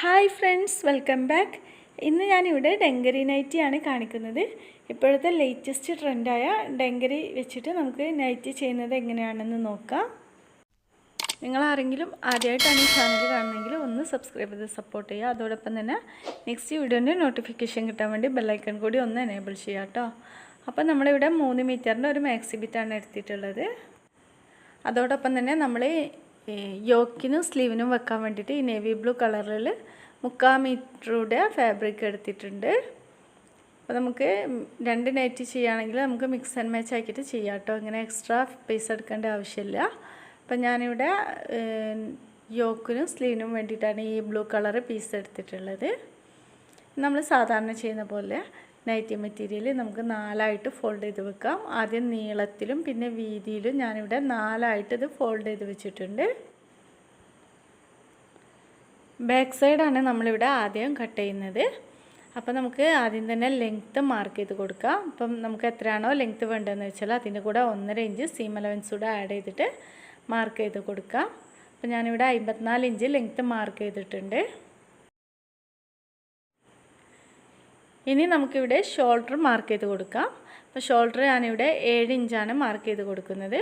Hi friends welcome back. ഇന്ന് ഞാനിവിടെ ഡെങ്കരി നൈറ്റിയാണ് കാണിക്കുന്നത്. ഇപ്പോഴത്തെ ലേറ്റസ്റ്റ് ട്രെൻഡായ ഡെങ്കരി വെച്ചിട്ട് നമുക്ക് നൈറ്റി ചെയ്യുന്നത് എങ്ങനെയാണെന്ന് നോക്കാം. നിങ്ങൾ ആരെങ്കിലും ആദ്യമായിട്ടാണ് ഈ ചാനൽ കാണുന്നതെങ്കിൽ ഒന്ന് സബ്സ്ക്രൈബ് ചെയ്ത് സപ്പോർട്ട് ചെയ്യുക. അതോടൊപ്പം തന്നെ നെക്സ്റ്റ് വീഡിയോന്റെ നോട്ടിഫിക്കേഷൻ കിട്ടാൻ വേണ്ടി ബെല്ലൈക്കൺ കൂടി ഒന്ന് എനേബിൾ ചെയ്യുക കേട്ടോ അപ്പോൾ നമ്മളിവിടെ മൂന്ന് മീറ്ററിന്റെ ഒരു മാക്സി ബിറ്റാണ് എടുത്തിട്ടുള്ളത്. അതോടൊപ്പം തന്നെ നമ്മൾ യോക്കിനും സ്ലീവിനും വെക്കാൻ വേണ്ടിയിട്ട് ഈ നേവി ബ്ലൂ കളറിൽ മുക്കാൽ മീറ്ററുടെ ഫാബ്രിക് എടുത്തിട്ടുണ്ട്. അപ്പോൾ നമുക്ക് രണ്ട് നൈറ്റ് ചെയ്യുകയാണെങ്കിൽ നമുക്ക് മിക്സ് ആൻഡ് മാച്ച് ആക്കിയിട്ട് ചെയ്യാം കേട്ടോ. ഇങ്ങനെ എക്സ്ട്രാ പീസ് എടുക്കേണ്ട ആവശ്യമില്ല. അപ്പം ഞാനിവിടെ യോക്കിനും സ്ലീവിനും വേണ്ടിയിട്ടാണ് ഈ ബ്ലൂ കളർ പീസ് എടുത്തിട്ടുള്ളത്. നമ്മൾ സാധാരണ ചെയ്യുന്ന പോലെ നൈറ്റി മെറ്റീരിയൽ നമുക്ക് നാലായിട്ട് ഫോൾഡ് ചെയ്ത് വെക്കാം. ആദ്യം നീളത്തിലും പിന്നെ വീതിയിലും ഞാനിവിടെ നാലായിട്ട് ഇത് ഫോൾഡ് ചെയ്ത് വെച്ചിട്ടുണ്ട്. ബാക്ക് സൈഡാണ് നമ്മളിവിടെ ആദ്യം കട്ട് ചെയ്യുന്നത്. അപ്പോൾ നമുക്ക് ആദ്യം തന്നെ ലെങ്ത്ത് മാർക്ക് ചെയ്ത് കൊടുക്കാം. അപ്പം നമുക്ക് എത്രയാണോ ലെങ്ത്ത് വേണ്ടതെന്ന് വെച്ചാൽ അതിന്റെ കൂടെ ഒന്നര ഇഞ്ച് സീം അലവൻസ് കൂടെ ആഡ് ചെയ്തിട്ട് മാർക്ക് ചെയ്ത് കൊടുക്കാം. അപ്പം ഞാനിവിടെ അമ്പത്തിനാല് ഇഞ്ച് ലെങ്ത്ത് മാർക്ക് ചെയ്തിട്ടുണ്ട്. ഇനി നമുക്കിവിടെ ഷോൾഡർ മാർക്ക് ചെയ്ത് കൊടുക്കാം. അപ്പോൾ ഷോൾഡർ ഞാനിവിടെ ഏഴ് ഇഞ്ചാണ് മാർക്ക് ചെയ്ത് കൊടുക്കുന്നത്.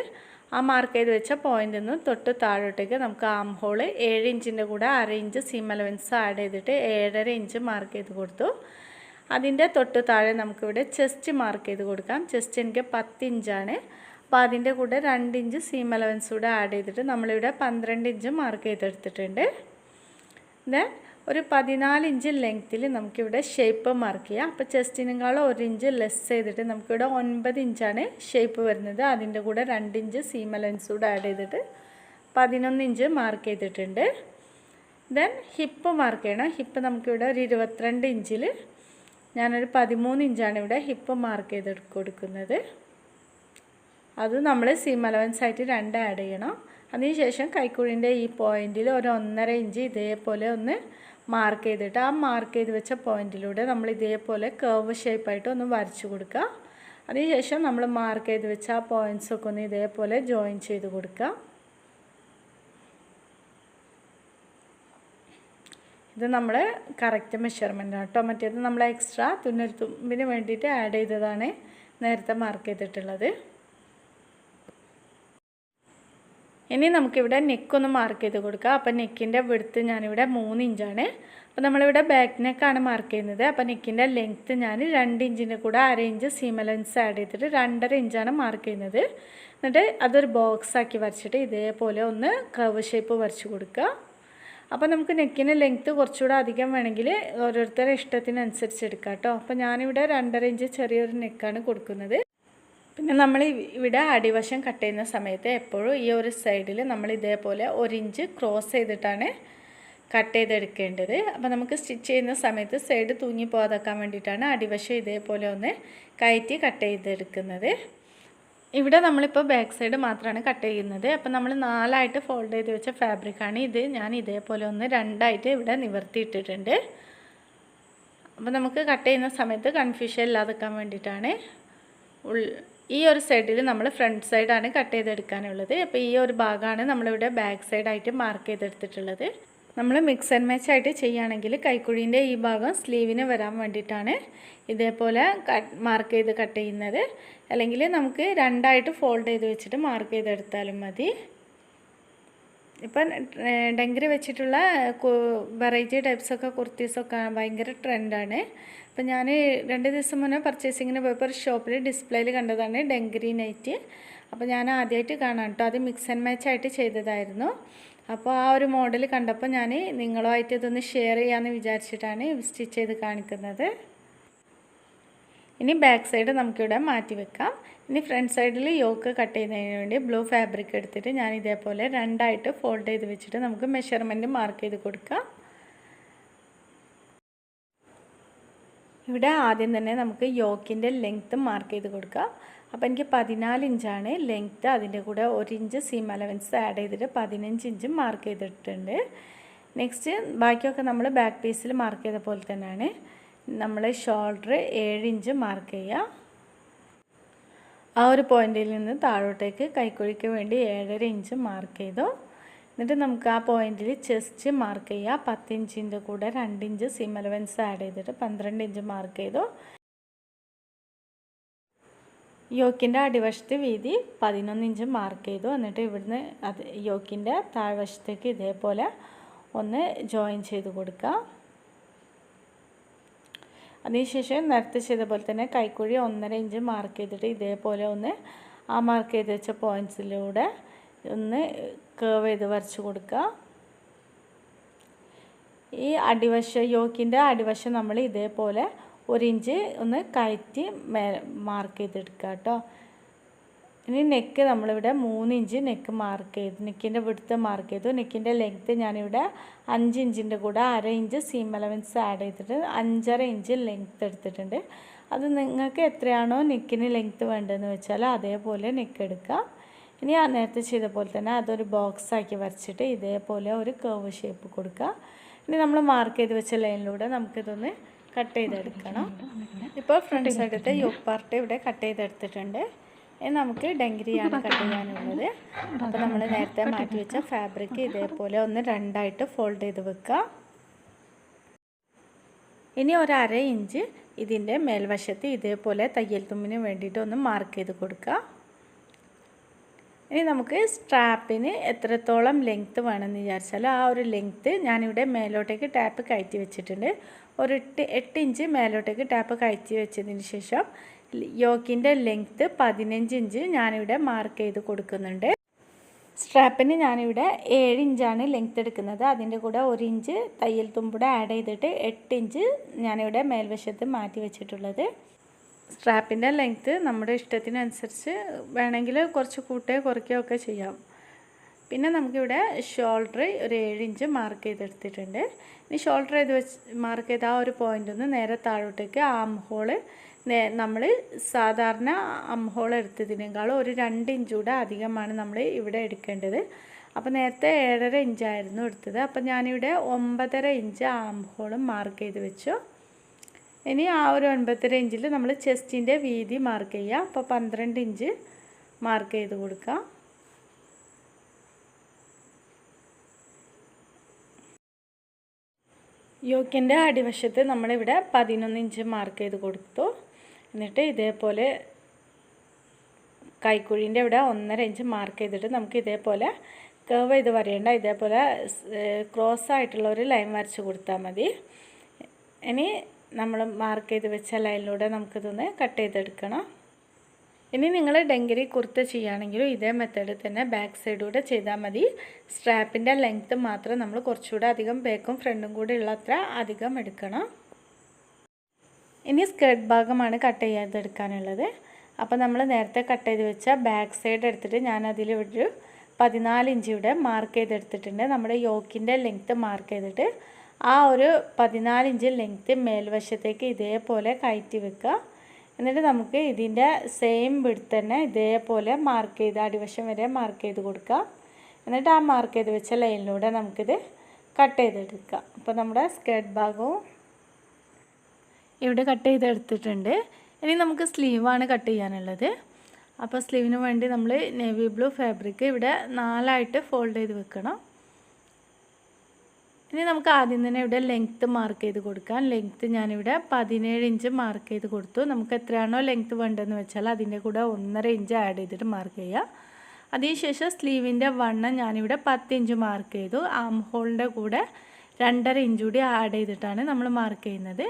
ആ മാർക്ക് ചെയ്ത് വെച്ച പോയിന്റിൽ നിന്ന് തൊട്ട് താഴോട്ടേക്ക് നമുക്ക് ആം ഹോൾ ഏഴ് ഇഞ്ചിന്റെ കൂടെ അര ഇഞ്ച് സീം അലവൻസ് ആഡ് ചെയ്തിട്ട് ഏഴര ഇഞ്ച് മാർക്ക് ചെയ്ത് കൊടുത്തു. അതിന്റെ തൊട്ട് താഴെ നമുക്കിവിടെ ചെസ്റ്റ് മാർക്ക് ചെയ്ത് കൊടുക്കാം. ചെസ്റ്റ് എനിക്ക് പത്ത് ഇഞ്ചാണ് അപ്പോൾ അതിന്റെ കൂടെ രണ്ട് ഇഞ്ച് സീം അലവൻസ് കൂടെ ആഡ് ചെയ്തിട്ട് നമ്മളിവിടെ പന്ത്രണ്ട് ഇഞ്ച് മാർക്ക് ചെയ്തെടുത്തിട്ടുണ്ട്. ദെൻ ഒരു പതിനാല് ഇഞ്ച് ലെങ്ത്തിൽ നമുക്കിവിടെ ഷേപ്പ് മാർക്ക് ചെയ്യാം. അപ്പോൾ ചെസ്റ്റിനേക്കാളും ഒരു ഇഞ്ച് ലെസ് ചെയ്തിട്ട് നമുക്കിവിടെ ഒൻപത് ഇഞ്ചാണ് ഷേപ്പ് വരുന്നത്. അതിന്റെ കൂടെ രണ്ട് ഇഞ്ച് സീമ ലെൻസ് കൂടെ ആഡ് ചെയ്തിട്ട് പതിനൊന്ന് ഇഞ്ച് മാർക്ക് ചെയ്തിട്ടുണ്ട്. ദെൻ ഹിപ്പ് മാർക്ക് ചെയ്യണം. ഹിപ്പ് നമുക്കിവിടെ ഒരു ഇരുപത്തിരണ്ട് ഇഞ്ചിൽ ഞാനൊരു പതിമൂന്ന് ഇഞ്ചാണ് ഇവിടെ ഹിപ്പ് മാർക്ക് ചെയ്ത് കൊടുക്കുന്നത്. അത് നമ്മൾ സീം അലവൻസ് ആയിട്ട് രണ്ട് ആഡ് ചെയ്യണം. അതിനുശേഷം കൈക്കുഴിന്റെ ഈ പോയിന്റിൽ ഒരു ഒന്നര ഇഞ്ച് ഇതേപോലെ ഒന്ന് മാർക്ക് ചെയ്തിട്ട് ആ മാർക്ക് ചെയ്ത് വെച്ച പോയിന്റിലൂടെ നമ്മൾ ഇതേപോലെ കർവ് ഷേപ്പായിട്ട് ഒന്ന് വരച്ചു കൊടുക്കുക. അതിനുശേഷം നമ്മൾ മാർക്ക് ചെയ്ത് വെച്ച ആ പോയിൻസൊക്കെ ഒന്ന് ഇതേപോലെ ജോയിൻ ചെയ്ത് കൊടുക്കുക. ഇത് നമ്മൾ കറക്റ്റ് മെഷർമെന്റ് കേട്ടോ. മറ്റേത് നമ്മൾ എക്സ്ട്രാ തുന്നൽ തുമ്പിന് വേണ്ടിയിട്ട് ആഡ് ചെയ്തതാണ് നേരത്തെ മാർക്ക് ചെയ്തിട്ടുള്ളത്. ഇനി നമുക്കിവിടെ നെക്കൊന്ന് മാർക്ക് ചെയ്ത് കൊടുക്കുക അപ്പോൾ നെക്കിന്റെ വിടുത്ത് ഞാനിവിടെ മൂന്ന് ഇഞ്ചാണ് അപ്പോൾ നമ്മളിവിടെ ബാക്ക് നെക്കാണ് മാർക്ക് ചെയ്യുന്നത്. അപ്പോൾ നെക്കിന്റെ ലെങ്ത്ത് ഞാൻ രണ്ട് ഇഞ്ചിന്റെ കൂടെ അര ഇഞ്ച് സീമ ലെൻസ് ആഡ് ചെയ്തിട്ട് രണ്ടര ഇഞ്ചാണ് മാർക്ക് ചെയ്യുന്നത്. എന്നിട്ട് അതൊരു ബോക്സ് ആക്കി വരച്ചിട്ട് ഇതേപോലെ ഒന്ന് കർവ് ഷേപ്പ് വരച്ച് കൊടുക്കുക. അപ്പോൾ നമുക്ക് നെക്കിന് ലെങ്ത്ത് കുറച്ചുകൂടെ അധികം വേണമെങ്കിൽ ഓരോരുത്തരുടെ ഇഷ്ടത്തിനനുസരിച്ച് എടുക്കാം കേട്ടോ. അപ്പോൾ ഞാനിവിടെ രണ്ടര ഇഞ്ച് ചെറിയൊരു നെക്കാണ് കൊടുക്കുന്നത്. പിന്നെ നമ്മൾ ഇവിടെ അടിവശം കട്ട് ചെയ്യുന്ന സമയത്ത് എപ്പോഴും ഈ ഒരു സൈഡിൽ നമ്മൾ ഇതേപോലെ ഒരു ഇഞ്ച് ക്രോസ് ചെയ്തിട്ടാണ് കട്ട് ചെയ്തെടുക്കേണ്ടത്. അപ്പോൾ നമുക്ക് സ്റ്റിച്ച് ചെയ്യുന്ന സമയത്ത് സൈഡ് തൂങ്ങി പോകാതാക്കാൻ വേണ്ടിയിട്ടാണ് അടിവശം ഇതേപോലെ ഒന്ന് കയറ്റി കട്ട് ചെയ്തെടുക്കുന്നത്. ഇവിടെ നമ്മളിപ്പോൾ ബാക്ക് സൈഡ് മാത്രമാണ് കട്ട് ചെയ്യുന്നത്. അപ്പോൾ നമ്മൾ നാലായിട്ട് ഫോൾഡ് ചെയ്ത് വെച്ച ഫാബ്രിക്കാണ് ഇത്. ഞാൻ ഇതേപോലെ ഒന്ന് രണ്ടായിട്ട് ഇവിടെ നിവർത്തിയിട്ടിട്ടുണ്ട്. അപ്പോൾ നമുക്ക് കട്ട് ചെയ്യുന്ന സമയത്ത് കൺഫ്യൂഷൻ ഇല്ലാതെക്കാൻ വേണ്ടിയിട്ടാണ് ഉൾ ഈ ഒരു സൈഡിൽ നമ്മൾ ഫ്രണ്ട് സൈഡാണ് കട്ട് ചെയ്തെടുക്കാനുള്ളത്. അപ്പോൾ ഈ ഒരു ഭാഗമാണ് നമ്മളിവിടെ ബാക്ക് സൈഡായിട്ട് മാർക്ക് ചെയ്തെടുത്തിട്ടുള്ളത്. നമ്മൾ മിക്സ് ആൻഡ് മാച്ച് ആയിട്ട് ചെയ്യുകയാണെങ്കിൽ കൈക്കുഴീന്റെ ഈ ഭാഗം സ്ലീവിന് വരാൻ വേണ്ടിയിട്ടാണ് ഇതേപോലെ മാർക്ക് ചെയ്ത് കട്ട് ചെയ്യുന്നത്. അല്ലെങ്കിൽ നമുക്ക് രണ്ടായിട്ട് ഫോൾഡ് ചെയ്ത് വെച്ചിട്ട് മാർക്ക് ചെയ്തെടുത്താലും മതി. ഇപ്പം ഡെങ്കരി വെച്ചിട്ടുള്ള വെറൈറ്റി ടൈപ്സൊക്കെ കുർത്തീസൊക്കെ ഭയങ്കര ട്രെൻഡാണ്. അപ്പം ഞാൻ രണ്ട് ദിവസം മുന്നേ പർച്ചേസിങ്ങിന് പോയപ്പോൾ ഷോപ്പിൽ ഡിസ്പ്ലേയിൽ കണ്ടതാണ് ഡെങ്കരി നൈറ്റ്. അപ്പോൾ ഞാൻ ആദ്യമായിട്ട് കാണാം കേട്ടോ അത് മിക്സ് ആൻഡ് മാച്ച് ആയിട്ട് ചെയ്തതായിരുന്നു. അപ്പോൾ ആ ഒരു മോഡൽ കണ്ടപ്പോൾ ഞാൻ നിങ്ങളുമായിട്ട് ഇതൊന്ന് ഷെയർ ചെയ്യാമെന്ന് വിചാരിച്ചിട്ടാണ് സ്റ്റിച്ച് ചെയ്ത് കാണിക്കുന്നത്. ഇനി ബാക്ക് സൈഡ് നമുക്കിവിടെ മാറ്റി വെക്കാം. ഇനി ഫ്രണ്ട് സൈഡിൽ യോക്ക് കട്ട് ചെയ്യുന്നതിന് വേണ്ടി ബ്ലൂ ഫാബ്രിക് എടുത്തിട്ട് ഞാൻ ഇതേപോലെ രണ്ടായിട്ട് ഫോൾഡ് ചെയ്ത് വെച്ചിട്ട് നമുക്ക് മെഷർമെന്റ് മാർക്ക് ചെയ്ത് കൊടുക്കാം. ഇവിടെ ആദ്യം തന്നെ നമുക്ക് യോക്കിന്റെ ലെങ്ത്ത് മാർക്ക് ചെയ്ത് കൊടുക്കാം. അപ്പോൾ എനിക്ക് പതിനാല് ഇഞ്ചാണ് ലെങ്ത്ത് അതിന്റെ കൂടെ ഒരു ഇഞ്ച് സീം അലവൻസ് ആഡ് ചെയ്തിട്ട് പതിനഞ്ച് ഇഞ്ച് മാർക്ക് ചെയ്തിട്ടുണ്ട്. നെക്സ്റ്റ് ബാക്കിയൊക്കെ നമ്മൾ ബാക്ക് പീസിൽ മാർക്ക് ചെയ്ത പോലെ തന്നെയാണ്. നമ്മൾ ഷോൾഡർ ഏഴ് ഇഞ്ച് മാർക്ക് ചെയ്യുക ആ ഒരു പോയിന്റിൽ നിന്ന് താഴോട്ടേക്ക് കൈക്കുഴിക്ക് വേണ്ടി ഏഴര ഇഞ്ച് മാർക്ക് ചെയ്തു. എന്നിട്ട് നമുക്ക് ആ പോയിന്റിൽ ചെസ്റ്റ് മാർക്ക് ചെയ്യുക പത്ത് ഇഞ്ചിന്റെ കൂടെ രണ്ട് ഇഞ്ച് സിം അലവൻസ് ആഡ് ചെയ്തിട്ട് പന്ത്രണ്ട് ഇഞ്ച് മാർക്ക് ചെയ്തു. യോക്കിന്റെ അടിവശത്ത് വീതി പതിനൊന്ന് ഇഞ്ച് മാർക്ക് ചെയ്തു. എന്നിട്ട് ഇവിടുന്ന് അത് യോക്കിന്റെ താഴ്വശത്തേക്ക് ഇതേപോലെ ഒന്ന് ജോയിൻ ചെയ്ത് കൊടുക്കുക അതിനുശേഷം നേരത്തെ ചെയ്ത പോലെ തന്നെ കൈക്കുഴി ഒന്നര ഇഞ്ച് മാർക്ക് ചെയ്തിട്ട് ഇതേപോലെ ഒന്ന് ആ മാർക്ക് ചെയ്ത് വെച്ച പോയിൻസിലൂടെ ഒന്ന് കേവ് ചെയ്ത് വരച്ച് കൊടുക്കുക. ഈ അടിവശ യോക്കിന്റെ അടിവശം നമ്മൾ ഇതേപോലെ ഒരു ഇഞ്ച് ഒന്ന് കയറ്റി മാർക്ക് ചെയ്തെടുക്കുക കേട്ടോ. ഇനി നെക്ക് നമ്മളിവിടെ മൂന്ന് ഇഞ്ച് നെക്ക് മാർക്ക് ചെയ്തു. നെക്കിന്റെ വിടുത്ത് മാർക്ക് ചെയ്തു. നെക്കിന്റെ ലെങ്ത്ത് ഞാനിവിടെ അഞ്ച് ഇഞ്ചിന്റെ കൂടെ അര ഇഞ്ച് സീം അലവൻസ് ആഡ് ചെയ്തിട്ട് അഞ്ചര ഇഞ്ച് ലെങ്ത്ത് എടുത്തിട്ടുണ്ട്. അത് നിങ്ങൾക്ക് എത്രയാണോ നെക്കിന് ലെങ്ത്ത് വേണ്ടതെന്ന് വെച്ചാൽ അതേപോലെ നെക്ക് എടുക്കുക. ഇനി ആ നേരത്തെ ചെയ്ത പോലെ തന്നെ അതൊരു ബോക്സ് ആക്കി വരച്ചിട്ട് ഇതേപോലെ ഒരു കർവ് ഷേപ്പ് കൊടുക്കുക. ഇനി നമ്മൾ മാർക്ക് ചെയ്ത് വെച്ച ലൈനിലൂടെ നമുക്കിതൊന്ന് കട്ട് ചെയ്തെടുക്കണം. ഇപ്പോൾ ഫ്രണ്ട് സൈഡത്തെ യോക്ക് പാർട്ട് ഇവിടെ കട്ട് ചെയ്തെടുത്തിട്ടുണ്ട്. നമുക്ക് ഡെങ്കരിയാണ് കട്ട് ചെയ്യാനുള്ളത്. അപ്പോൾ നമ്മൾ നേരത്തെ മാറ്റി വെച്ച ഫാബ്രിക് ഇതേപോലെ ഒന്ന് രണ്ടായിട്ട് ഫോൾഡ് ചെയ്ത് വെക്കുക ഇനി ഒരര ഇഞ്ച് ഇതിന്റെ മേൽവശത്ത് ഇതേപോലെ തയ്യൽ തുമ്പിന് വേണ്ടിയിട്ട് ഒന്ന് മാർക്ക് ചെയ്ത് കൊടുക്കുക ഇനി നമുക്ക് സ്ട്രാപ്പിന് എത്രത്തോളം ലെങ്ത്ത് വേണമെന്ന് വിചാരിച്ചാൽ ആ ഒരു ലെങ്ത്ത് ഞാനിവിടെ മേലോട്ടേക്ക് ടാപ്പ് കയറ്റി വെച്ചിട്ടുണ്ട്. ഒരു എട്ട് എട്ട് ഇഞ്ച് മേലോട്ടേക്ക് ടാപ്പ് കയറ്റി വെച്ചതിന് ശേഷം യോക്കിന്റെ ലെങ്ത്ത് പതിനഞ്ച് ഇഞ്ച് ഞാനിവിടെ മാർക്ക് ചെയ്ത് കൊടുക്കുന്നുണ്ട്. സ്ട്രാപ്പിന് ഞാനിവിടെ ഏഴ് ഇഞ്ചാണ് ലെങ്ത്ത് എടുക്കുന്നത്. അതിന്റെ കൂടെ ഒരു ഇഞ്ച് തയ്യൽ തുമ്പൂടെ ആഡ് ചെയ്തിട്ട് എട്ട് ഇഞ്ച് ഞാനിവിടെ മേൽവശത്ത് മാറ്റി വെച്ചിട്ടുള്ളത്. സ്ട്രാപ്പിന്റെ ലെങ്ത്ത് നമ്മുടെ ഇഷ്ടത്തിനനുസരിച്ച് വേണമെങ്കിൽ കുറച്ച് കൂട്ടുകയോ കുറയ്ക്കുകയോ ഒക്കെ ചെയ്യാം. പിന്നെ നമുക്കിവിടെ ഷോൾഡർ ഒരു ഏഴ് ഇഞ്ച് മാർക്ക് ചെയ്തെടുത്തിട്ടുണ്ട്. ഇനി ഷോൾഡർ ചെയ്ത് വെച്ച് മാർക്ക് ചെയ്ത ആ ഒരു പോയിന്റ് ഒന്ന് നേരെ താഴോട്ടേക്ക് ആം ഹോൾ നമ്മൾ സാധാരണ അംഹോൾ എടുത്തതിനേക്കാളും ഒരു രണ്ട് ഇഞ്ച് കൂടെ അധികമാണ് നമ്മൾ ഇവിടെ എടുക്കേണ്ടത്. അപ്പോൾ നേരത്തെ ഏഴര ഇഞ്ചായിരുന്നു എടുത്തത്. അപ്പോൾ ഞാനിവിടെ ഒമ്പതര ഇഞ്ച് അംഹോളും മാർക്ക് ചെയ്ത് വെച്ചു. ഇനി ആ ഒരു ഒൻപതര ഇഞ്ചിൽ നമ്മൾ ചെസ്റ്റിന്റെ വീതി മാർക്ക് ചെയ്യുക അപ്പോൾ പന്ത്രണ്ട് ഇഞ്ച് മാർക്ക് ചെയ്ത് കൊടുക്കാം. യോക്കിന്റെ അടിവശത്ത് നമ്മളിവിടെ പതിനൊന്ന് ഇഞ്ച് മാർക്ക് ചെയ്ത് കൊടുത്തു. എന്നിട്ട് ഇതേപോലെ കൈക്കുഴീന്റെ ഇവിടെ ഒന്നര ഇഞ്ച് മാർക്ക് ചെയ്തിട്ട് നമുക്ക് ഇതേപോലെ കേവ് ചെയ്ത് വരേണ്ട ഇതേപോലെ ക്രോസ് ആയിട്ടുള്ള ഒരു ലൈൻ വരച്ച് കൊടുത്താൽ മതി. ഇനി നമ്മൾ മാർക്ക് ചെയ്ത് വെച്ച ലൈനിലൂടെ നമുക്കിതൊന്ന് കട്ട് ചെയ്തെടുക്കണം. ഇനി നിങ്ങൾ ഡെങ്കിരി കുർത്ത ചെയ്യുകയാണെങ്കിലും ഇതേ മെത്തേഡിൽ തന്നെ ബാക്ക് സൈഡൂടെ ചെയ്താൽ മതി. സ്ട്രാപ്പിന്റെ ലെങ്ത്ത് മാത്രം നമ്മൾ കുറച്ചുകൂടെ അധികം ബാക്കും ഫ്രണ്ടും കൂടെ ഉള്ള അധികം എടുക്കണം. ഇനി സ്കേർട്ട് ഭാഗമാണ് കട്ട് ചെയ്തെടുക്കാനുള്ളത് അപ്പോൾ നമ്മൾ നേരത്തെ കട്ട് ചെയ്ത് വെച്ച ബാക്ക് സൈഡ് എടുത്തിട്ട് ഞാൻ അതിൽ ഒരു പതിനാല് ഇഞ്ച് ഇവിടെ മാർക്ക് ചെയ്തെടുത്തിട്ടുണ്ട്. നമ്മുടെ യോക്കിന്റെ ലെങ്ത്ത് മാർക്ക് ചെയ്തിട്ട് ആ ഒരു പതിനാല് ഇഞ്ച് ലെങ്ത്ത് മേൽവശത്തേക്ക് ഇതേപോലെ കയറ്റി വെക്കുക. എന്നിട്ട് നമുക്ക് ഇതിന്റെ സെയിം വിടുത്ത് തന്നെ ഇതേപോലെ മാർക്ക് ചെയ്ത് അടിവശം വരെ മാർക്ക് ചെയ്ത് കൊടുക്കുക. എന്നിട്ട് ആ മാർക്ക് ചെയ്ത് വെച്ച ലൈനിലൂടെ നമുക്കിത് കട്ട് ചെയ്തെടുക്കാം അപ്പോൾ നമ്മുടെ സ്കേർട്ട് ഭാഗവും ഇവിടെ കട്ട് ചെയ്തെടുത്തിട്ടുണ്ട്. ഇനി നമുക്ക് സ്ലീവാണ് കട്ട് ചെയ്യാനുള്ളത്. അപ്പോൾ സ്ലീവിന് വേണ്ടി നമ്മൾ നേവി ബ്ലൂ ഫാബ്രിക് ഇവിടെ നാലായിട്ട് ഫോൾഡ് ചെയ്ത് വെക്കണം. ഇനി നമുക്ക് ആദ്യം തന്നെ ഇവിടെ ലെങ്ത്ത് മാർക്ക് ചെയ്ത് കൊടുക്കാം. ലെങ്ത്ത് ഞാനിവിടെ പതിനേഴ് ഇഞ്ച് മാർക്ക് ചെയ്ത് കൊടുത്തു. നമുക്ക് എത്രയാണോ ലെങ്ത്ത് വേണ്ടതെന്ന് വെച്ചാൽ അതിന്റെ കൂടെ ഒന്നര ഇഞ്ച് ആഡ് ചെയ്തിട്ട് മാർക്ക് ചെയ്യുക അതിനുശേഷം സ്ലീവിന്റെ വണ്ണം ഞാനിവിടെ പത്ത് ഇഞ്ച് മാർക്ക് ചെയ്തു. ആം ഹോളിന്റെ കൂടെ രണ്ടര ഇഞ്ച് കൂടി ആഡ് ചെയ്തിട്ടാണ് നമ്മൾ മാർക്ക് ചെയ്യുന്നത്.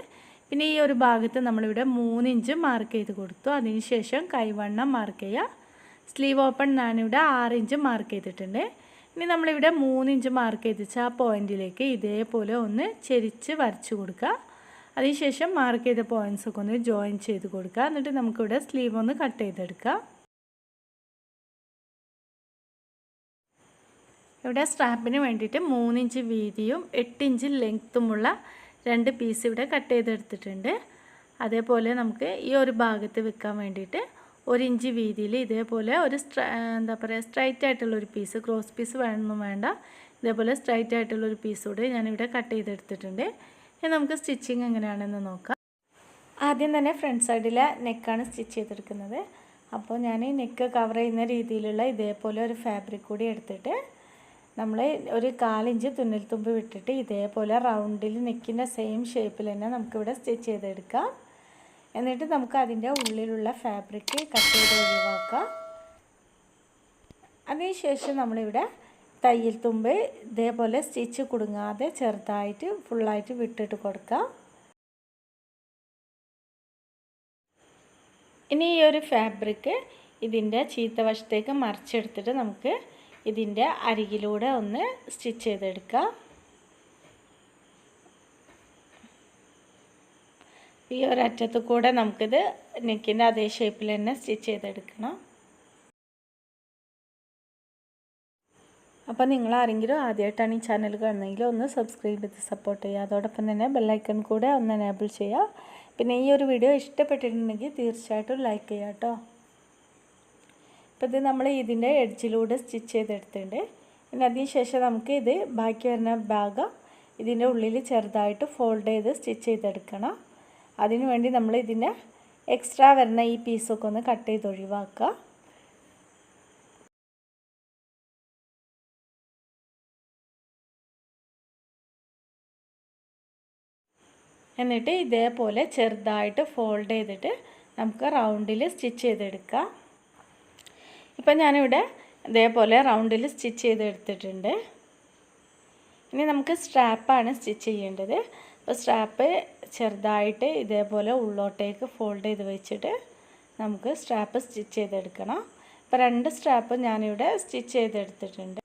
പിന്നെ ഈ ഒരു ഭാഗത്ത് നമ്മളിവിടെ മൂന്ന് ഇഞ്ച് മാർക്ക് ചെയ്ത് കൊടുത്തു. അതിനുശേഷം കൈവണ്ണം മാർക്ക് ചെയ്യുക. സ്ലീവ് ഓപ്പൺ ഞാനിവിടെ ആറ് ഇഞ്ച് മാർക്ക് ചെയ്തിട്ടുണ്ട്. ഇനി നമ്മളിവിടെ മൂന്ന് ഇഞ്ച് മാർക്ക് ചെയ്തിച്ച ആ പോയിന്റിലേക്ക് ഇതേപോലെ ഒന്ന് ചെരിച്ച് വരച്ച് കൊടുക്കുക. അതിനുശേഷം മാർക്ക് ചെയ്ത പോയിന്റ്സ് ഒക്കെ ഒന്ന് ജോയിൻ ചെയ്ത് കൊടുക്കുക. എന്നിട്ട് നമുക്കിവിടെ സ്ലീവ് ഒന്ന് കട്ട് ചെയ്തെടുക്കാം. ഇവിടെ സ്ട്രാപ്പിന് വേണ്ടിയിട്ട് മൂന്നിഞ്ച് വീതിയും എട്ടിഞ്ച് ലെങ്ത്തുമുള്ള രണ്ട് പീസ് ഇവിടെ കട്ട് ചെയ്തെടുത്തിട്ടുണ്ട്. അതേപോലെ നമുക്ക് ഈ ഒരു ഭാഗത്ത് വെക്കാൻ വേണ്ടിയിട്ട് ഒരു ഇഞ്ച് വീതിയിൽ ഇതേപോലെ ഒരു എന്താ പറയുക സ്ട്രൈറ്റ് ആയിട്ടുള്ള ഒരു പീസ് ക്രോസ് പീസ് വേണമെന്നും വേണ്ട. ഇതേപോലെ സ്ട്രൈറ്റ് ആയിട്ടുള്ള ഒരു പീസ് കൂടി ഞാനിവിടെ കട്ട് ചെയ്തെടുത്തിട്ടുണ്ട്. ഇനി നമുക്ക് സ്റ്റിച്ചിങ് എങ്ങനെയാണെന്ന് നോക്കാം. ആദ്യം തന്നെ ഫ്രണ്ട് സൈഡിലെ നെക്കാണ് സ്റ്റിച്ച് ചെയ്തെടുക്കുന്നത്. അപ്പോൾ ഞാൻ ഈ നെക്ക് കവർ ചെയ്യുന്ന രീതിയിലുള്ള ഇതേപോലെ ഒരു ഫാബ്രിക് കൂടി എടുത്തിട്ട് നമ്മൾ ഒരു കാലിഞ്ച് തുന്നൽ തുമ്പ് വിട്ടിട്ട് ഇതേപോലെ റൗണ്ടിൽ നെക്കിന്റെ സെയിം ഷേപ്പിൽ തന്നെ നമുക്കിവിടെ സ്റ്റിച്ച് ചെയ്തെടുക്കാം. എന്നിട്ട് നമുക്ക് അതിന്റെ ഉള്ളിലുള്ള ഫാബ്രിക് കട്ട് ചെയ്ത് ഒഴിവാക്കാം. അതിനുശേഷം നമ്മളിവിടെ തയ്യൽ തുമ്പ് ഇതേപോലെ സ്റ്റിച്ച് കുടുങ്ങാതെ ചെറുതായിട്ട് ഫുള്ളായിട്ട് വിട്ടിട്ട് കൊടുക്കാം. ഇനി ഈ ഒരു ഫാബ്രിക് ഇതിന്റെ ചീത്ത വശത്തേക്ക് മറിച്ചെടുത്തിട്ട് നമുക്ക് ഇതിന്റെ അരികിലൂടെ ഒന്ന് സ്റ്റിച്ച് ചെയ്തെടുക്കാം. ഈ ഒരറ്റത്ത് കൂടെ നമുക്കിത് നെക്കിന്റെ അതേ ഷേപ്പിൽ തന്നെ സ്റ്റിച്ച് ചെയ്തെടുക്കണം. അപ്പോൾ നിങ്ങൾ ആരെങ്കിലും ആദ്യമായിട്ടാണ് ഈ ചാനൽ കാണുന്നതെങ്കിൽ ഒന്ന് സബ്സ്ക്രൈബ് ചെയ്ത് സപ്പോർട്ട് ചെയ്യുക. അതോടൊപ്പം തന്നെ ബെല്ലൈക്കൺ കൂടെ ഒന്ന് എനേബിൾ ചെയ്യുക. പിന്നെ ഈ ഒരു വീഡിയോ ഇഷ്ടപ്പെട്ടിട്ടുണ്ടെങ്കിൽ തീർച്ചയായിട്ടും ലൈക്ക് ചെയ്യുക കേട്ടോ. ഇപ്പോൾ ഇത് നമ്മൾ ഇതിന്റെ എഡ്ജിലൂടെ സ്റ്റിച്ച് ചെയ്തെടുത്തിട്ടുണ്ട്. പിന്നെ അതിന് ശേഷം നമുക്ക് ഇത് ബാക്കി വരുന്ന ഭാഗ ഇതിന്റെ ഉള്ളിൽ ചെറുതായിട്ട് ഫോൾഡ് ചെയ്ത് സ്റ്റിച്ച് ചെയ്തെടുക്കണം. അതിനു വേണ്ടി നമ്മൾ ഇതിന്റെ എക്സ്ട്രാ വരുന്ന ഈ പീസൊക്കെ ഒന്ന് കട്ട് ചെയ്ത് ഒഴിവാക്കുക. എന്നിട്ട് ഇതേപോലെ ചെറുതായിട്ട് ഫോൾഡ് ചെയ്തിട്ട് നമുക്ക് റൗണ്ടിൽ സ്റ്റിച്ച് ചെയ്തെടുക്കാം. ഇപ്പം ഞാനിവിടെ ഇതേപോലെ റൗണ്ടിൽ സ്റ്റിച്ച് ചെയ്തെടുത്തിട്ടുണ്ട്. ഇനി നമുക്ക് സ്ട്രാപ്പാണ് സ്റ്റിച്ച് ചെയ്യേണ്ടത്. അപ്പോൾ സ്ട്രാപ്പ് ചെറുതായിട്ട് ഇതേപോലെ ഉള്ളോട്ടേക്ക് ഫോൾഡ് ചെയ്ത് വെച്ചിട്ട് നമുക്ക് സ്ട്രാപ്പ് സ്റ്റിച്ച് ചെയ്തെടുക്കണം. അപ്പോൾ രണ്ട് സ്ട്രാപ്പ് ഞാനിവിടെ സ്റ്റിച്ച് ചെയ്തെടുത്തിട്ടുണ്ട്.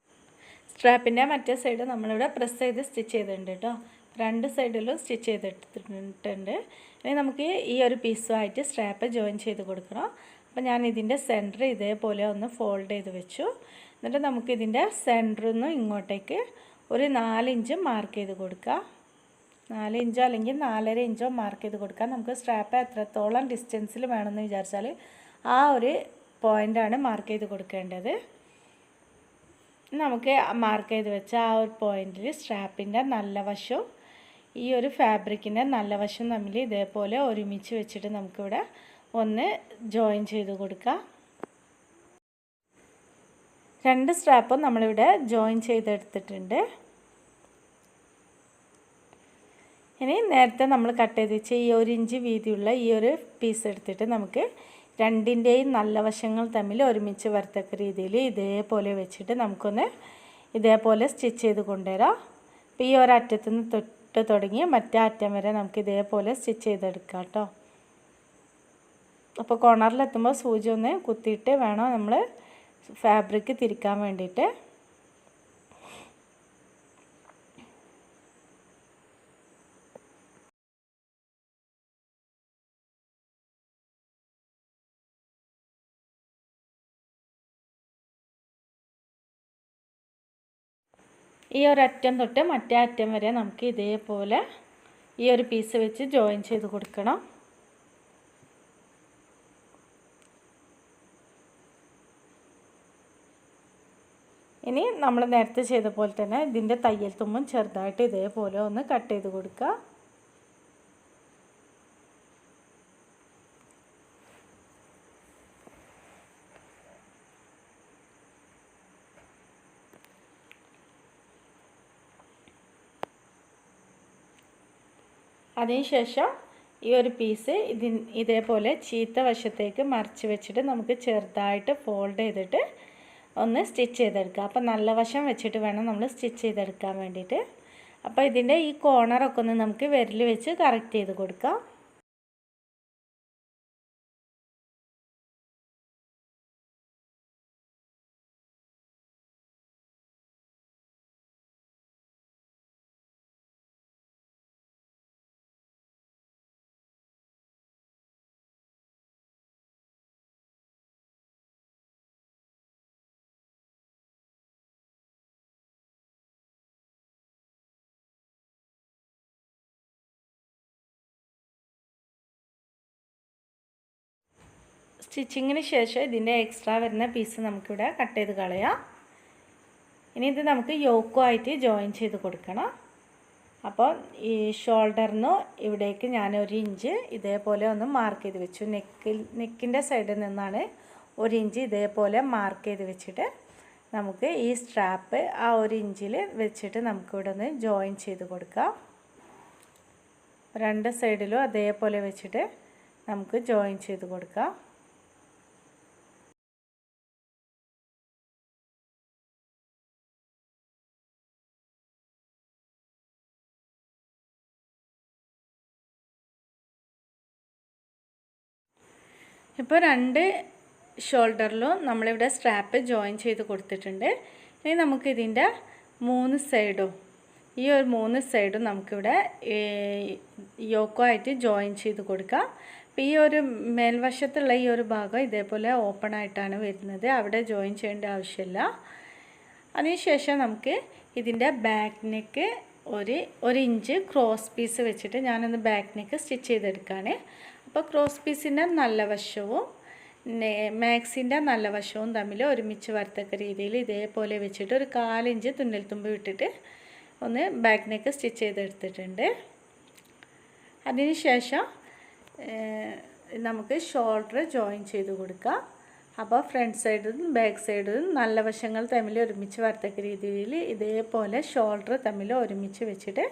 സ്ട്രാപ്പിന്റെ മറ്റേ സൈഡ് നമ്മളിവിടെ പ്രസ് ചെയ്ത് സ്റ്റിച്ച് ചെയ്തിട്ടുണ്ട് കേട്ടോ. രണ്ട് സൈഡിലും സ്റ്റിച്ച് ചെയ്തെടുത്തിട്ടുണ്ട്. ഇനി നമുക്ക് ഈ ഒരു പീസുമായിട്ട് സ്ട്രാപ്പ് ജോയിൻ ചെയ്ത് കൊടുക്കണം. അപ്പോൾ ഞാൻ ഇതിന്റെ സെന്റർ ഇതേപോലെ ഒന്ന് ഫോൾഡ് ചെയ്ത് വെച്ചു. എന്നിട്ട് നമുക്കിതിന്റെ സെന്ററിൽ നിന്ന് ഇങ്ങോട്ടേക്ക് ഒരു നാലിഞ്ച് മാർക്ക് ചെയ്ത് കൊടുക്കുക നാല് ഇഞ്ചോ അല്ലെങ്കിൽ നാലര ഇഞ്ചോ മാർക്ക് ചെയ്ത് കൊടുക്കാം. നമുക്ക് സ്ട്രാപ്പ് എത്രത്തോളം ഡിസ്റ്റൻസിൽ വേണമെന്ന് വിചാരിച്ചാൽ ആ ഒരു പോയിന്റാണ് മാർക്ക് ചെയ്ത് കൊടുക്കേണ്ടത്. നമുക്ക് മാർക്ക് ചെയ്ത് വെച്ച ആ ഒരു പോയിന്റിൽ സ്ട്രാപ്പിന്റെ നല്ല വശവും ഈ ഒരു ഫാബ്രിക്കിന്റെ നല്ല വശവും തമ്മിൽ ഇതേപോലെ ഒരുമിച്ച് വെച്ചിട്ട് നമുക്കിവിടെ ഒന്ന് ജോയിൻ ചെയ്ത് കൊടുക്കുക രണ്ട് സ്ട്രാപ്പും നമ്മളിവിടെ ജോയിൻ ചെയ്തെടുത്തിട്ടുണ്ട്. ഇനി നേരത്തെ നമ്മൾ കട്ട് ചെയ്ത് വെച്ച ഈ ഒരു ഇഞ്ച് വീതിയുള്ള ഈ ഒരു പീസ് എടുത്തിട്ട് നമുക്ക് രണ്ടിന്റെയും നല്ല വശങ്ങൾ തമ്മിൽ ഒരുമിച്ച് വരത്തക്ക രീതിയിൽ ഇതേപോലെ വെച്ചിട്ട് നമുക്കൊന്ന് ഇതേപോലെ സ്റ്റിച്ച് ചെയ്ത് കൊണ്ടുവരാം. അപ്പോൾ ഈ ഒരറ്റത്തുനിന്ന് തൊട്ട് തുടങ്ങി മറ്റേ അറ്റം വരെ നമുക്ക് ഇതേപോലെ സ്റ്റിച്ച് ചെയ്തെടുക്കാം കേട്ടോ. അപ്പോൾ കോണറിലെത്തുമ്പോൾ സൂചി ഒന്ന് കുത്തിയിട്ട് വേണം നമ്മൾ ഫാബ്രിക് തിരിക്കാൻ വേണ്ടിയിട്ട്. ഈ അറ്റം തൊട്ട് മറ്റേ അറ്റം വരെ നമുക്ക് ഇതേപോലെ ഈ ഒരു പീസ് വെച്ച് ജോയിൻ ചെയ്ത് കൊടുക്കണം. ഇനി നമ്മൾ നേരത്തെ ചെയ്ത പോലെ തന്നെ ഇതിന്റെ തയ്യൽ തുമ്പും ചെറുതായിട്ട് ഇതേപോലെ ഒന്ന് കട്ട് ചെയ്ത് കൊടുക്കുക. അതിനുശേഷം ഈ ഒരു പീസ് ഇതിൻ ഇതേപോലെ ചീത്ത വശത്തേക്ക് മറിച്ച് വെച്ചിട്ട് നമുക്ക് ചെറുതായിട്ട് ഫോൾഡ് ചെയ്തിട്ട് ഒന്ന് സ്റ്റിച്ച് ചെയ്തെടുക്കുക. അപ്പോൾ നല്ല വശം വെച്ചിട്ട് വേണം നമ്മൾ സ്റ്റിച്ച് ചെയ്തെടുക്കാൻ വേണ്ടിയിട്ട്. അപ്പോൾ ഇതിന്റെ ഈ കോർണറൊക്കെ ഒന്ന് നമുക്ക് വിരൽ വെച്ച് കറക്റ്റ് ചെയ്ത് കൊടുക്കാം. സ്റ്റിച്ചിങ്ങിന് ശേഷം ഇതിന്റെ എക്സ്ട്രാ വരുന്ന പീസ് നമുക്കിവിടെ കട്ട് ചെയ്ത് കളയാം. ഇനി ഇത് നമുക്ക് യോക്കുമായിട്ട് ജോയിൻ ചെയ്ത് കൊടുക്കണം. അപ്പോൾ ഈ ഷോൾഡറിന് ഇവിടേക്ക് ഞാൻ ഒരു ഇഞ്ച് ഇതേപോലെ ഒന്ന് മാർക്ക് ചെയ്ത് വെച്ചു. നെക്കിൽ നെക്കിന്റെ സൈഡിൽ നിന്നാണ് ഒരു ഇഞ്ച് ഇതേപോലെ മാർക്ക് ചെയ്ത് വെച്ചിട്ട് നമുക്ക് ഈ സ്ട്രാപ്പ് ആ ഒരു ഇഞ്ചിൽ വെച്ചിട്ട് നമുക്കിവിടെ ഒന്ന് ജോയിൻ ചെയ്ത് കൊടുക്കാം. രണ്ട് സൈഡിലും അതേപോലെ വെച്ചിട്ട് നമുക്ക് ജോയിൻ ചെയ്ത് കൊടുക്കാം. ഇപ്പോൾ രണ്ട് ഷോൾഡറിലും നമ്മളിവിടെ സ്ട്രാപ്പ് ജോയിൻ ചെയ്ത് കൊടുത്തിട്ടുണ്ട്. ഇനി നമുക്കിതിന്റെ മൂന്ന് സൈഡും ഈ ഒരു മൂന്ന് സൈഡും നമുക്കിവിടെ യോക്കോ ആയിട്ട് ജോയിൻ ചെയ്ത് കൊടുക്കാം. അപ്പോൾ ഈ ഒരു മേൽവശത്തുള്ള ഈ ഒരു ഭാഗം ഇതേപോലെ ഓപ്പൺ ആയിട്ടാണ് വരുന്നത്. അവിടെ ജോയിൻ ചെയ്യേണ്ട ആവശ്യമില്ല. അതിനുശേഷം നമുക്ക് ഇതിന്റെ ബാക്ക് നെക്ക് ഒരു ഒരു ഇഞ്ച് ക്രോസ് പീസ് വെച്ചിട്ട് ഞാനൊന്ന് ബാക്ക് നെക്ക് സ്റ്റിച്ച് ചെയ്തെടുക്കുകയാണ് അപ്പോൾ ക്രോസ് പീസിന്റെ നല്ല വശവും മാക്സിന്റെ നല്ല വശവും തമ്മിൽ ഒരുമിച്ച് വരത്തക്ക രീതിയിൽ ഇതേപോലെ വെച്ചിട്ട് ഒരു കാലിഞ്ച് തുന്നൽ തുമ്പ് വിട്ടിട്ട് ഒന്ന് ബാക്ക് നെക്ക് സ്റ്റിച്ച് ചെയ്തെടുത്തിട്ടുണ്ട്. അതിനുശേഷം നമുക്ക് ഷോൾഡർ ജോയിൻ ചെയ്ത് കൊടുക്കാം. അപ്പോൾ ഫ്രണ്ട് സൈഡിൽ നിന്നും ബാക്ക് സൈഡിൽ നിന്നും നല്ല വശങ്ങൾ തമ്മിൽ ഒരുമിച്ച് വരത്തക്ക രീതിയിൽ ഇതേപോലെ ഷോൾഡർ തമ്മിൽ ഒരുമിച്ച് വെച്ചിട്ട്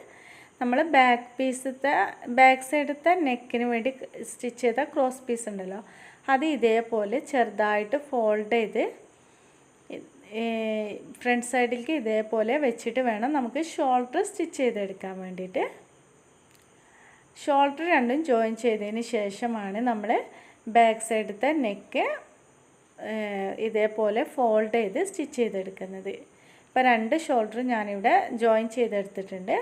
നമ്മൾ ബാക്ക് പീസത്തെ ബാക്ക് സൈഡത്തെ നെക്കിന് വേണ്ടി സ്റ്റിച്ച് ചെയ്ത ക്രോസ് പീസ് ഉണ്ടല്ലോ. അത് ഇതേപോലെ ചെറുതായിട്ട് ഫോൾഡ് ചെയ്ത് ഫ്രണ്ട് സൈഡിലേക്ക് ഇതേപോലെ വെച്ചിട്ട് വേണം നമുക്ക് ഷോൾഡർ സ്റ്റിച്ച് ചെയ്തെടുക്കാൻ വേണ്ടിയിട്ട്. ഷോൾഡർ രണ്ടും ജോയിൻ ചെയ്തതിന് ശേഷമാണ് നമ്മൾ ബാക്ക് സൈഡത്തെ നെക്ക് ഇതേപോലെ ഫോൾഡ് ചെയ്ത് സ്റ്റിച്ച് ചെയ്തെടുക്കുന്നത്. ഇപ്പോൾ രണ്ട് ഷോൾഡർ ഞാനിവിടെ ജോയിൻ ചെയ്തെടുത്തിട്ടുണ്ട്.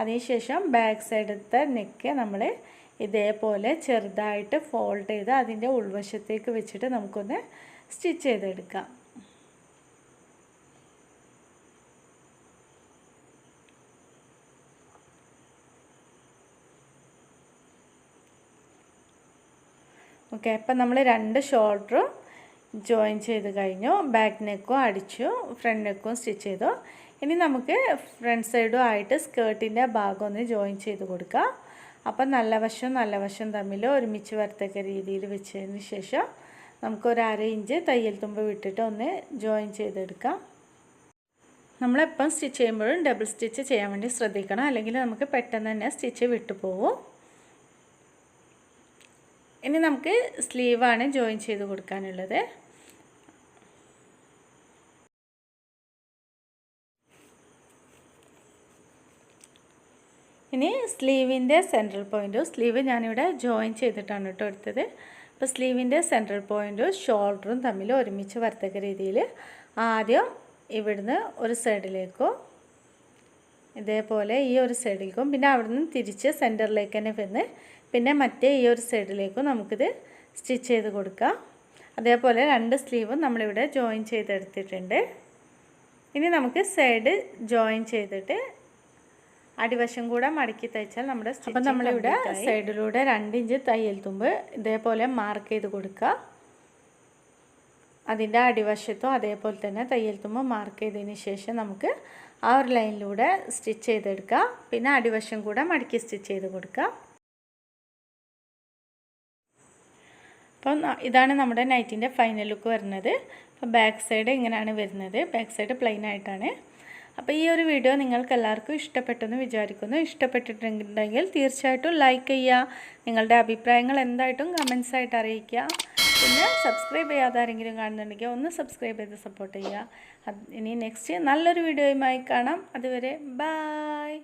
അതിനുശേഷം ബാക്ക് സൈഡത്തെ നെക്ക് നമ്മൾ ഇതേപോലെ ചെറുതായിട്ട് ഫോൾഡ് ചെയ്ത് അതിന്റെ ഉൾവശത്തേക്ക് വെച്ചിട്ട് നമുക്കൊന്ന് സ്റ്റിച്ച് ചെയ്തെടുക്കാം. ഓക്കെ അപ്പം നമ്മൾ രണ്ട് ഷോൾഡറും ജോയിൻ ചെയ്ത് കഴിഞ്ഞു. ബാക്ക് നെക്കും അടിച്ചു. ഫ്രണ്ട് നെക്കും സ്റ്റിച്ച് ചെയ്തു. ഇനി നമുക്ക് ഫ്രണ്ട് സൈഡും ആയിട്ട് സ്കേർട്ടിന്റെ ഭാഗം ഒന്ന് ജോയിൻ ചെയ്ത് കൊടുക്കാം. അപ്പം നല്ല വശം നല്ല വശം തമ്മിൽ ഒരുമിച്ച് വരത്തക്ക രീതിയിൽ വെച്ചതിന് ശേഷം നമുക്കൊരു അര ഇഞ്ച് തയ്യൽ തുമ്പ് വിട്ടിട്ട് ഒന്ന് ജോയിൻ ചെയ്തെടുക്കാം. നമ്മളെപ്പം സ്റ്റിച്ച് ചെയ്യുമ്പോഴും ഡബിൾ സ്റ്റിച്ച് ചെയ്യാൻ വേണ്ടി ശ്രദ്ധിക്കണം. അല്ലെങ്കിൽ നമുക്ക് പെട്ടെന്ന് തന്നെ സ്റ്റിച്ച് വിട്ടുപോകും ഇനി നമുക്ക് സ്ലീവാണ് ജോയിൻ ചെയ്ത് കൊടുക്കാനുള്ളത്. ഇനി സ്ലീവിന്റെ സെൻട്രൽ പോയിന്റും സ്ലീവ് ഞാനിവിടെ ജോയിൻ ചെയ്തിട്ടാണ് കേട്ടോ എടുത്തത്. അപ്പോൾ സ്ലീവിന്റെ സെൻട്രൽ പോയിന്റും ഷോൾഡറും തമ്മിൽ ഒരുമിച്ച് വരത്തക്ക രീതിയിൽ ആദ്യം ഇവിടുന്ന് ഒരു സൈഡിലേക്കോ ഇതേപോലെ ഈ ഒരു സൈഡിലേക്കും പിന്നെ അവിടുന്ന് തിരിച്ച് സെന്ററിലേക്ക് തന്നെ വന്ന് പിന്നെ മറ്റേ ഈ ഒരു സൈഡിലേക്കും നമുക്കിത് സ്റ്റിച്ച് ചെയ്ത് കൊടുക്കാം. അതേപോലെ രണ്ട് സ്ലീവും നമ്മളിവിടെ ജോയിൻ ചെയ്തെടുത്തിട്ടുണ്ട്. ഇനി നമുക്ക് സൈഡ് ജോയിൻ ചെയ്തിട്ട് അടിവശം കൂടെ മടക്കി തയ്ച്ചാൽ നമ്മുടെ അപ്പം നമ്മളിവിടെ സൈഡിലൂടെ രണ്ട് ഇഞ്ച് തയ്യൽ തുമ്പ് ഇതേപോലെ മാർക്ക് ചെയ്ത് കൊടുക്കുക. അതിന്റെ അടിവശത്തും അതേപോലെ തന്നെ തയ്യൽ തുമ്പ് മാർക്ക് ചെയ്തതിന് ശേഷം നമുക്ക് ആ ഒരു ലൈനിലൂടെ സ്റ്റിച്ച് ചെയ്തെടുക്കുക പിന്നെ അടിവശം കൂടെ മടക്കി സ്റ്റിച്ച് ചെയ്ത് കൊടുക്കുക അപ്പം ഇതാണ് നമ്മുടെ നൈറ്റിന്റെ ഫൈനൽ ലുക്ക് വരുന്നത്. അപ്പോൾ ബാക്ക് സൈഡ് ഇങ്ങനെയാണ് വരുന്നത്. ബാക്ക് സൈഡ് പ്ലെയിൻ ആയിട്ടാണ്. അപ്പോൾ ഈ ഒരു വീഡിയോ നിങ്ങൾക്ക് എല്ലാവർക്കും ഇഷ്ടപ്പെട്ടെന്ന് വിചാരിക്കുന്നു. ഇഷ്ടപ്പെട്ടിട്ടുണ്ടെങ്കിൽ തീർച്ചയായിട്ടും ലൈക്ക് ചെയ്യുക. നിങ്ങളുടെ അഭിപ്രായങ്ങൾ എന്തായിട്ടും കമൻസ് ആയിട്ട് അറിയിക്കുക. പിന്നെ സബ്സ്ക്രൈബ് ചെയ്യാതെ ആരെങ്കിലും കാണുന്നുണ്ടെങ്കിൽ ഒന്ന് സബ്സ്ക്രൈബ് ചെയ്ത് സപ്പോർട്ട് ചെയ്യുക. ഇനി നെക്സ്റ്റ് നല്ലൊരു വീഡിയോയുമായി കാണാം. അതുവരെ ബായ്